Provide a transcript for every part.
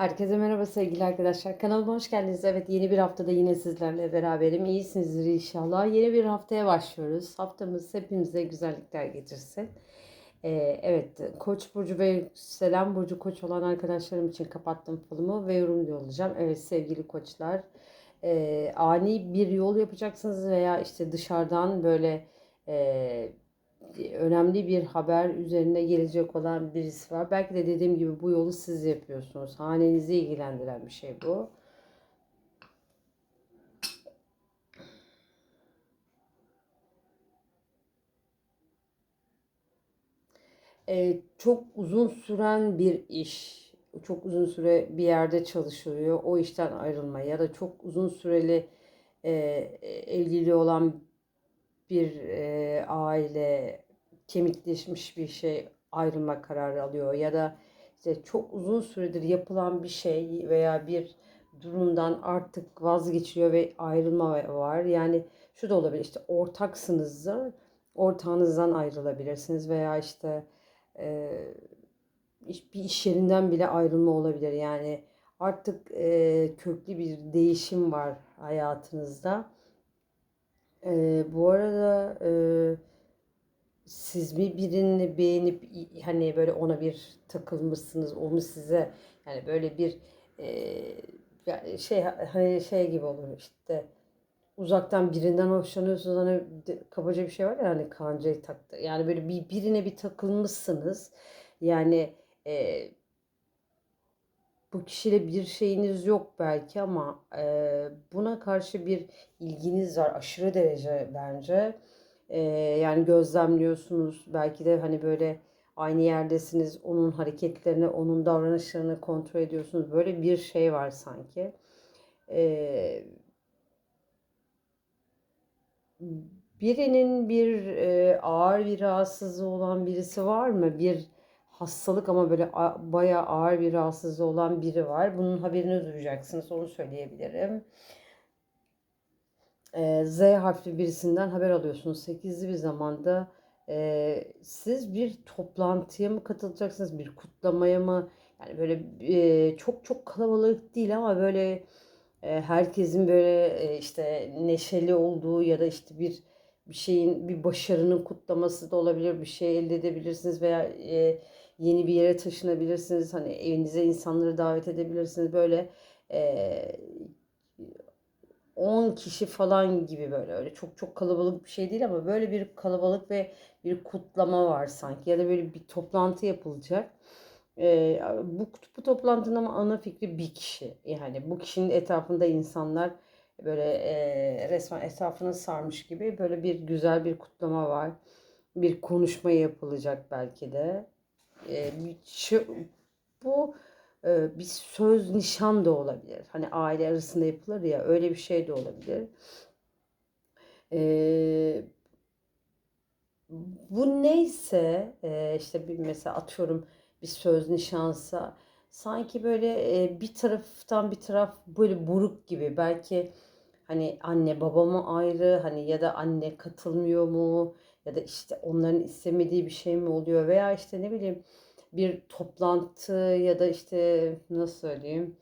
Herkese merhaba sevgili arkadaşlar. Kanalıma hoş geldiniz. Evet yeni bir haftada yine sizlerle beraberim. İyisinizdir inşallah. Yeni bir haftaya başlıyoruz. Haftamız hepimize güzellikler getirsin. Ee, evet Koç burcu ve Selam burcu Koç olan arkadaşlarım için kapattım falımı ve yorumluyor olacağım. Evet sevgili koçlar e, ani bir yol yapacaksınız veya işte dışarıdan böyle e, önemli bir haber üzerine gelecek olan birisi var. Belki de dediğim gibi bu yolu siz yapıyorsunuz. Hanenizi ilgilendiren bir şey bu. Ee, çok uzun süren bir iş, çok uzun süre bir yerde çalışılıyor. O işten ayrılma ya da çok uzun süreli e, evliliği olan bir e, aile kemikleşmiş bir şey ayrılma kararı alıyor ya da işte çok uzun süredir yapılan bir şey veya bir durumdan artık vazgeçiliyor ve ayrılma var. Yani şu da olabilir işte ortaksınızdır, ortağınızdan ayrılabilirsiniz veya işte e, bir iş yerinden bile ayrılma olabilir. Yani artık e, köklü bir değişim var hayatınızda. E, bu arada e, siz mi birini beğenip hani böyle ona bir takılmışsınız o mu size yani böyle bir e, şey hani şey gibi olur işte uzaktan birinden hoşlanıyorsunuz hani kabaca bir şey var ya hani kancayı taktı yani böyle bir birine bir takılmışsınız yani e, bu kişiyle bir şeyiniz yok belki ama e, buna karşı bir ilginiz var aşırı derece bence ee, yani gözlemliyorsunuz. Belki de hani böyle aynı yerdesiniz. Onun hareketlerini, onun davranışlarını kontrol ediyorsunuz. Böyle bir şey var sanki. Ee, birinin bir e, ağır bir rahatsızlığı olan birisi var mı? Bir hastalık ama böyle bayağı ağır bir rahatsızlığı olan biri var. Bunun haberini duyacaksınız. Onu söyleyebilirim. Z harfli birisinden haber alıyorsunuz. 8'li bir zamanda e, siz bir toplantıya mı katılacaksınız, bir kutlamaya mı? Yani böyle e, çok çok kalabalık değil ama böyle e, herkesin böyle e, işte neşeli olduğu ya da işte bir bir şeyin bir başarının kutlaması da olabilir. Bir şey elde edebilirsiniz veya e, yeni bir yere taşınabilirsiniz. Hani evinize insanları davet edebilirsiniz. Böyle e, 10 kişi falan gibi böyle öyle çok çok kalabalık bir şey değil ama böyle bir kalabalık ve bir kutlama var sanki ya da böyle bir toplantı yapılacak. Ee, bu, bu toplantının ama ana fikri bir kişi. Yani bu kişinin etrafında insanlar böyle e, resmen etrafını sarmış gibi böyle bir güzel bir kutlama var. Bir konuşma yapılacak belki de. Ee, bir, bu ee, bir söz nişan da olabilir. Hani aile arasında yapılır ya öyle bir şey de olabilir. Ee, bu neyse işte bir mesela atıyorum bir söz nişansa sanki böyle bir taraftan bir taraf böyle buruk gibi belki hani anne baba mı ayrı hani ya da anne katılmıyor mu ya da işte onların istemediği bir şey mi oluyor veya işte ne bileyim bir toplantı ya da işte nasıl söyleyeyim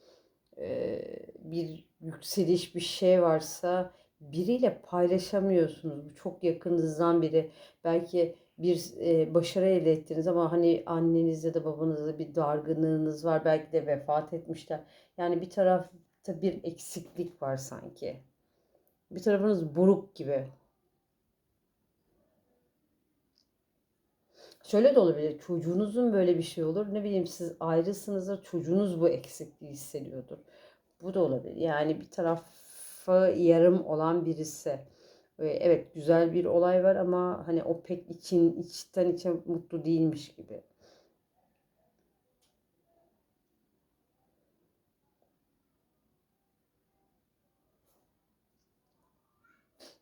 bir yükseliş bir şey varsa biriyle paylaşamıyorsunuz. Bu çok yakınınızdan biri. Belki bir başarı elde ettiniz ama hani anneniz ya da babanızda bir dargınlığınız var. Belki de vefat etmişler. Yani bir tarafta bir eksiklik var sanki. Bir tarafınız buruk gibi. Şöyle de olabilir. Çocuğunuzun böyle bir şey olur. Ne bileyim siz ayrısınızdır. Çocuğunuz bu eksikliği hissediyordur. Bu da olabilir. Yani bir tarafı yarım olan birisi. Evet güzel bir olay var ama hani o pek için içten içe mutlu değilmiş gibi.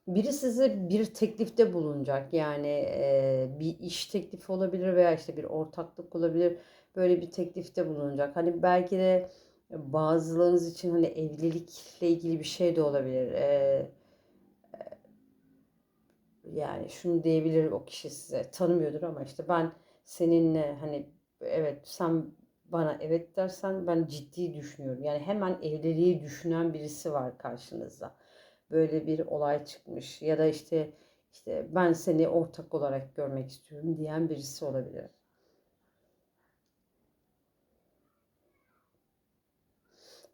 Biri size bir teklifte bulunacak. Yani e, bir iş teklifi olabilir veya işte bir ortaklık olabilir. Böyle bir teklifte bulunacak. Hani belki de bazılarınız için hani evlilikle ilgili bir şey de olabilir. E, yani şunu diyebilir o kişi size tanımıyordur ama işte ben seninle hani evet sen bana evet dersen ben ciddi düşünüyorum. Yani hemen evliliği düşünen birisi var karşınızda. Böyle bir olay çıkmış ya da işte işte ben seni ortak olarak görmek istiyorum diyen birisi olabilir.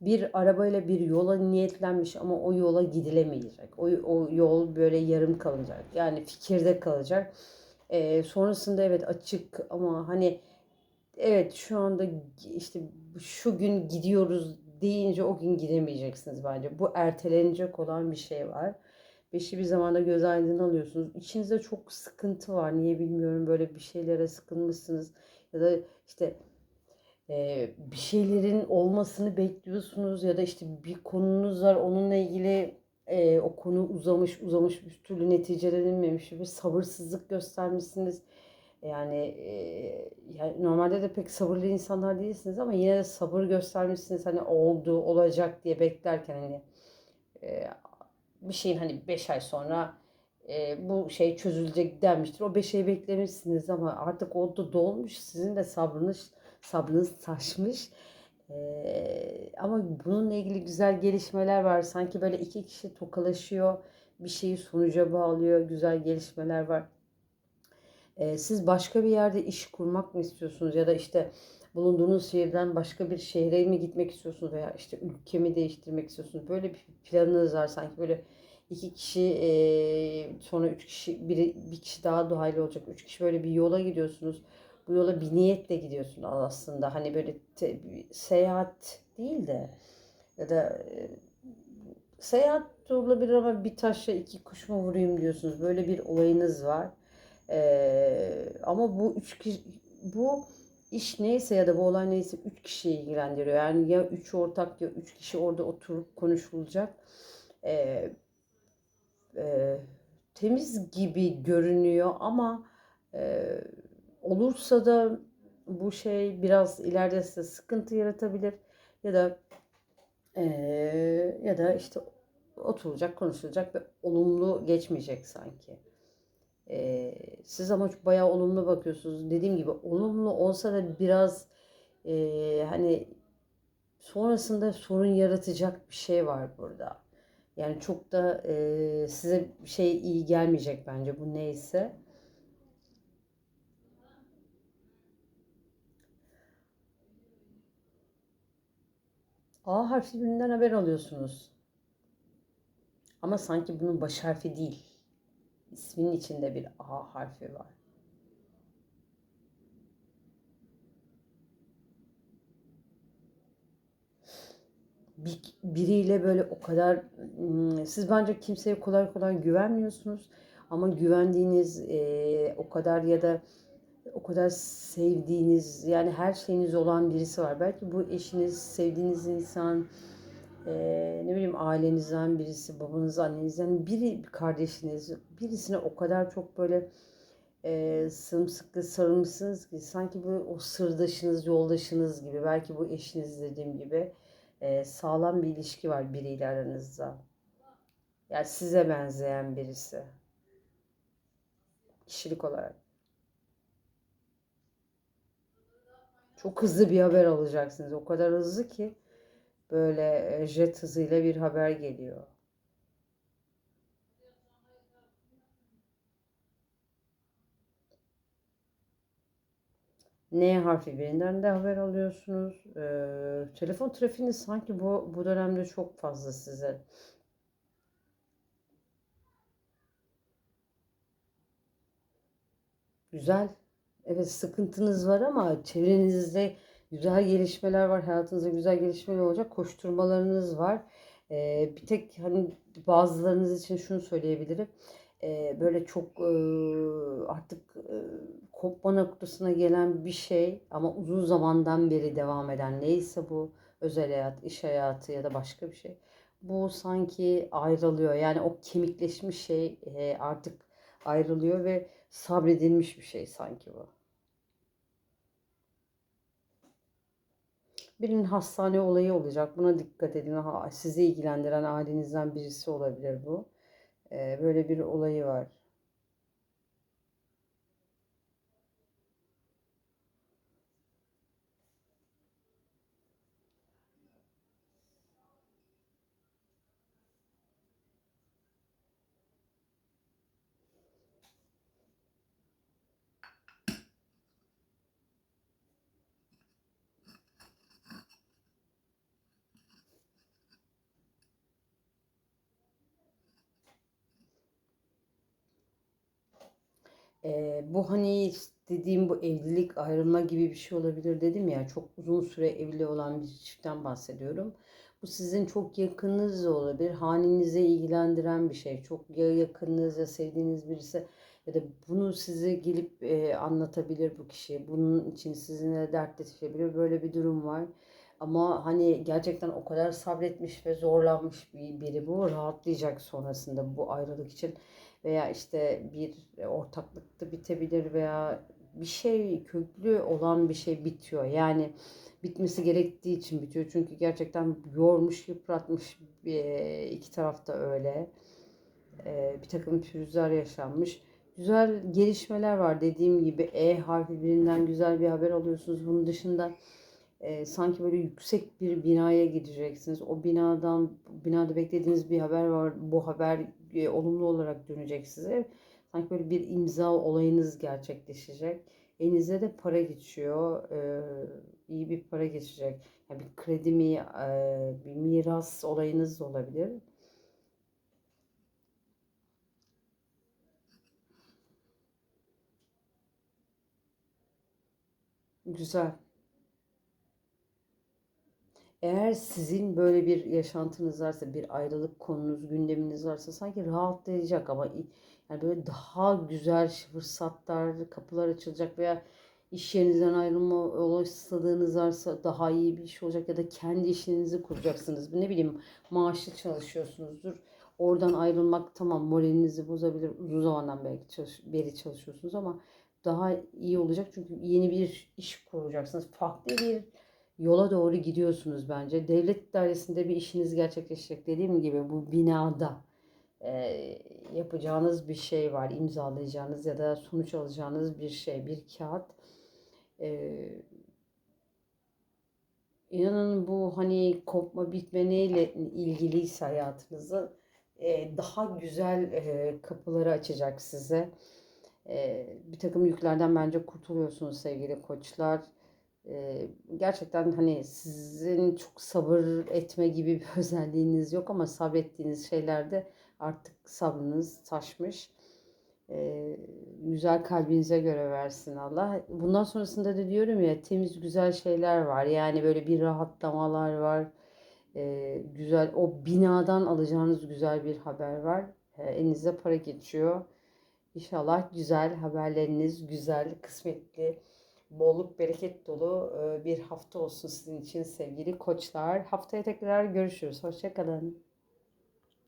bir arabayla bir yola niyetlenmiş ama o yola gidilemeyecek. O, o yol böyle yarım kalacak. Yani fikirde kalacak. Ee, sonrasında evet açık ama hani evet şu anda işte şu gün gidiyoruz deyince o gün gidemeyeceksiniz bence. Bu ertelenecek olan bir şey var. Beşi bir zamanda göz aydın alıyorsunuz. İçinizde çok sıkıntı var. Niye bilmiyorum böyle bir şeylere sıkılmışsınız. Ya da işte e, bir şeylerin olmasını bekliyorsunuz. Ya da işte bir konunuz var. Onunla ilgili e, o konu uzamış uzamış bir türlü neticelenilmemiş. Bir sabırsızlık göstermişsiniz. Yani, e, yani normalde de pek sabırlı insanlar değilsiniz ama yine de sabır göstermişsiniz. Hani oldu, olacak diye beklerken hani e, bir şeyin hani 5 ay sonra e, bu şey çözülecek denmiştir. O 5 ay beklemişsiniz ama artık o da dolmuş. Sizin de sabrınız sabrınız taşmış. E, ama bununla ilgili güzel gelişmeler var. Sanki böyle iki kişi tokalaşıyor. Bir şeyi sonuca bağlıyor. Güzel gelişmeler var. E, siz başka bir yerde iş kurmak mı istiyorsunuz ya da işte bulunduğunuz şehirden başka bir şehre mi gitmek istiyorsunuz veya işte ülkemi değiştirmek istiyorsunuz. Böyle bir planınız var sanki böyle iki kişi e, sonra üç kişi biri bir kişi daha dahil olacak. Üç kişi böyle bir yola gidiyorsunuz. Bu yola bir niyetle gidiyorsunuz aslında. Hani böyle te, seyahat değil de ya da e, seyahat olabilir ama bir taşla iki kuş mu vurayım diyorsunuz. Böyle bir olayınız var. Ee, ama bu üç kişi, bu iş neyse ya da bu olay neyse üç kişiyi ilgilendiriyor. Yani ya üç ortak ya üç kişi orada oturup konuşulacak. Ee, e, temiz gibi görünüyor ama e, olursa da bu şey biraz ileride size sıkıntı yaratabilir ya da e, ya da işte oturulacak, konuşulacak ve olumlu geçmeyecek sanki. E, siz ama bayağı olumlu bakıyorsunuz. Dediğim gibi olumlu olsa da biraz e, hani sonrasında sorun yaratacak bir şey var burada. Yani çok da e, size şey iyi gelmeyecek bence bu neyse. A harfi birinden haber alıyorsunuz. Ama sanki bunun baş harfi değil. İsminin içinde bir A harfi var. bir, biriyle böyle o kadar hmm, siz bence kimseye kolay kolay güvenmiyorsunuz ama güvendiğiniz e, o kadar ya da o kadar sevdiğiniz yani her şeyiniz olan birisi var. Belki bu eşiniz, sevdiğiniz insan, e, ne bileyim ailenizden birisi, babanız, annenizden biri, kardeşiniz, birisine o kadar çok böyle e, sımsıkı sarılmışsınız ki sanki bu o sırdaşınız, yoldaşınız gibi, belki bu eşiniz dediğim gibi e, sağlam bir ilişki var biriyle aranızda. Yani size benzeyen birisi. Kişilik olarak. Çok hızlı bir haber alacaksınız. O kadar hızlı ki böyle jet hızıyla bir haber geliyor. N harfi birinden de haber alıyorsunuz. Ee, telefon trafiğiniz sanki bu, bu dönemde çok fazla size. Güzel. Evet sıkıntınız var ama çevrenizde güzel gelişmeler var. Hayatınızda güzel gelişmeler olacak. Koşturmalarınız var. Ee, bir tek hani bazılarınız için şunu söyleyebilirim e, böyle çok e, artık e, kopma noktasına gelen bir şey ama uzun zamandan beri devam eden neyse bu özel hayat, iş hayatı ya da başka bir şey. Bu sanki ayrılıyor. Yani o kemikleşmiş şey e, artık ayrılıyor ve sabredilmiş bir şey sanki bu. Birinin hastane olayı olacak. Buna dikkat edin. Sizi ilgilendiren ailenizden birisi olabilir bu. Ee, böyle bir olayı var. Ee, bu hani dediğim bu evlilik ayrılma gibi bir şey olabilir dedim ya çok uzun süre evli olan bir çiftten bahsediyorum. Bu sizin çok yakınınız olabilir. Hanenize ilgilendiren bir şey. Çok ya yakınınız ya sevdiğiniz birisi ya da bunu size gelip e, anlatabilir bu kişi. Bunun için sizinle dertleşebilir. Böyle bir durum var. Ama hani gerçekten o kadar sabretmiş ve zorlanmış bir biri bu. Rahatlayacak sonrasında bu ayrılık için. Veya işte bir ortaklıkta bitebilir veya bir şey köklü olan bir şey bitiyor. Yani bitmesi gerektiği için bitiyor. Çünkü gerçekten yormuş, yıpratmış iki tarafta öyle. Ee, bir takım pürüzler yaşanmış. Güzel gelişmeler var. Dediğim gibi E harfi birinden güzel bir haber alıyorsunuz. Bunun dışında e, sanki böyle yüksek bir binaya gideceksiniz. O binadan binada beklediğiniz bir haber var. Bu haber e, olumlu olarak dönecek size. Sanki böyle bir imza olayınız gerçekleşecek. Elinize de para geçiyor. E, iyi bir para geçecek. Yani bir kredi mi, e, bir miras olayınız da olabilir. Güzel. Eğer sizin böyle bir yaşantınız varsa, bir ayrılık konunuz, gündeminiz varsa sanki rahatlayacak ama yani böyle daha güzel fırsatlar, kapılar açılacak veya iş yerinizden ayrılma olasılığınız varsa daha iyi bir iş olacak ya da kendi işinizi kuracaksınız. Ne bileyim maaşlı çalışıyorsunuzdur. Oradan ayrılmak tamam moralinizi bozabilir. Uzun zamandan belki çalış, beri çalışıyorsunuz ama daha iyi olacak çünkü yeni bir iş kuracaksınız. Farklı bir yola doğru gidiyorsunuz bence. Devlet dairesinde bir işiniz gerçekleşecek. Dediğim gibi bu binada e, yapacağınız bir şey var. imzalayacağınız ya da sonuç alacağınız bir şey, bir kağıt. E, inanın bu hani kopma bitme neyle ilgiliyse hayatınızı e, daha güzel e, kapıları açacak size. E, bir takım yüklerden bence kurtuluyorsunuz sevgili koçlar. Gerçekten hani sizin çok sabır etme gibi bir özelliğiniz yok ama sabrettiğiniz şeylerde artık sabrınız taşmış. Ee, güzel kalbinize göre versin Allah. Bundan sonrasında da diyorum ya temiz güzel şeyler var. Yani böyle bir rahatlamalar var. Ee, güzel o binadan alacağınız güzel bir haber var. Ee, elinize para geçiyor. İnşallah güzel haberleriniz, güzel, kısmetli bolluk bereket dolu bir hafta olsun sizin için sevgili koçlar. Haftaya tekrar görüşürüz. Hoşçakalın.